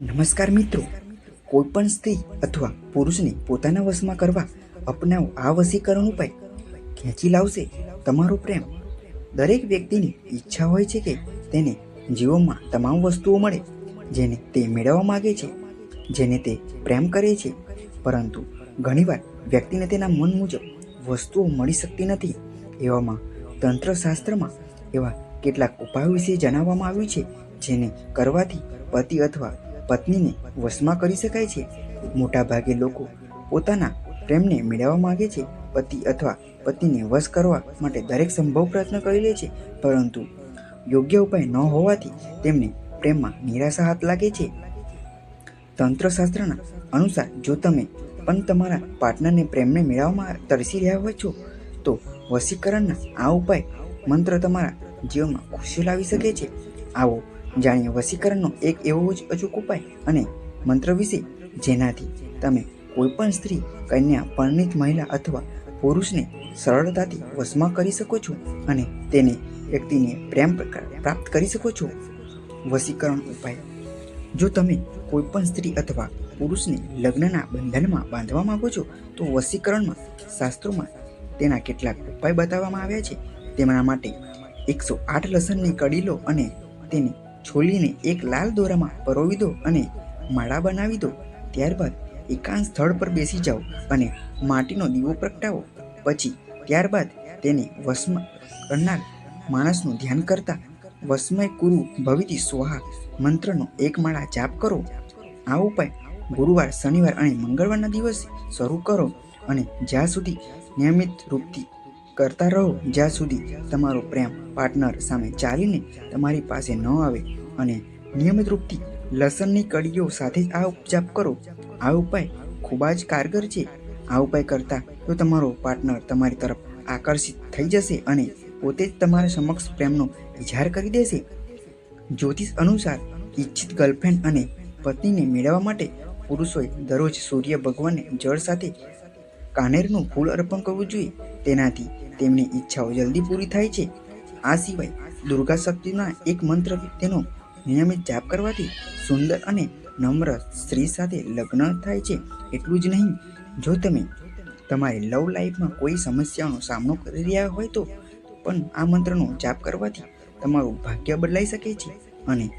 નમસ્કાર મિત્રો. કોઈ પણ સ્ત્રી અથવા પુરુષને પોતાના વશમાં કરવા અપનાવો આ વશીકરણ ઉપાય ખેંચી લાવશે તમારો પ્રેમ. દરેક વ્યક્તિની ઈચ્છા હોય છે કે તેને જીવનમાં તમામ વસ્તુઓ મળે જેને તે મેળવવા માગે છે, જેને તે પ્રેમ કરે છે. પરંતુ ઘણીવાર વ્યક્તિને તેના મન મુજબ વસ્તુઓ મળી શકતી નથી એવામાં તંત્રશાસ્ત્રમાં એવા કેટલાક ઉપાયો વિશે જણાવવામાં આવ્યું છે જેને કરવાથી પતિ અથવા પત્નીને વશમાં કરી શકાય છે. મોટાભાગે લોકો પોતાના પ્રેમને મેળવવા માગે છે. પતિ અથવા પત્નીને વશ કરવા માટે દરેક સંભવ પ્રયત્ન કરી લે છે. પરંતુ યોગ્ય ઉપાય ન હોવાથી તેમને પ્રેમમાં નિરાશા હાથ લાગે છે. તંત્રશાસ્ત્રના અનુસાર, જો તમે પણ તમારા પાર્ટનરને પ્રેમને મેળવવામાં તરસી રહ્યા હોય છો, તો વશીકરણના આ ઉપાય મંત્ર તમારા જીવનમાં ખુશી લાવી શકે છે. આવો જાણીએ. વશીકરણનો એક એવો જ અચૂક ઉપાય અને મંત્ર વિશે જેનાથી તમે કોઈપણ સ્ત્રી, કન્યા, પરણિત મહિલા અથવા પુરુષને સરળતાથી વશમાં કરી શકો છો અને તેને વ્યક્તિને પ્રેમ પ્રાપ્ત કરી શકો છો. વશીકરણ ઉપાય. જો તમે કોઈપણ સ્ત્રી અથવા પુરુષને લગ્નના બંધનમાં બાંધવા માંગો છો, તો વશીકરણમાં, શાસ્ત્રોમાં તેના કેટલાક ઉપાય બતાવવામાં આવ્યા છે. તેમના માટે એકસો આઠ લસણની કડી લો અને તેને છોલીને એક લાલ દોરામાં પરોવી દો અને માળા બનાવી દો. ત્યારબાદ એકાંત સ્થળ પર બેસી જાઓ અને માટીનો દીવો પ્રગટાવો. પછી ત્યારબાદ તેને વશમાં કરનાર માણસનું ધ્યાન કરતા વસમય કુરુ ભવિતી સ્વાહા મંત્રનો એક માળા જાપ કરો. આ ઉપાય ગુરુવાર, શનિવાર અને મંગળવારના દિવસે શરૂ કરો અને જ્યાં સુધી નિયમિત રૂપથી કરતા રહો, જ્યાં સુધી તમારો પ્રેમ પાર્ટનર સામે ચાલીને તમારી પાસે ન આવે અને નિયમિત રૂપથી લસણની કડીઓ સાથે જ આ ઉપજાપ કરો, આ ઉપાય ખૂબ જ કારગર છે. આ ઉપાય કરતાં તો તમારો પાર્ટનર તમારી તરફ આકર્ષિત થઈ જશે અને પોતે જ તમારા સમક્ષ પ્રેમનો ઇજહાર કરી દેશે. જ્યોતિષ અનુસાર ઈચ્છિત ગર્લફ્રેન્ડ અને પત્નીને મેળવવા માટે પુરુષોએ દરરોજ સૂર્ય ભગવાનને જળ સાથે કાનેરનું ફૂલ અર્પણ કરવું જોઈએ. તેનાથી તેમની ઈચ્છાઓ જલ્દી પૂરી થાય છે. આ સિવાય દુર્ગા શક્તિના એક મંત્ર તેનો નિયમિત જાપ કરવાથી સુંદર અને નમ્ર સ્ત્રી સાથે લગ્ન થાય છે. એટલું જ નહીં, જો તમે તમારી લવ લાઈફમાં કોઈ સમસ્યાઓનો સામનો કરી રહ્યા હોય તો પણ આ મંત્રનો જાપ કરવાથી તમારું ભાગ્ય બદલાઈ શકે છે અને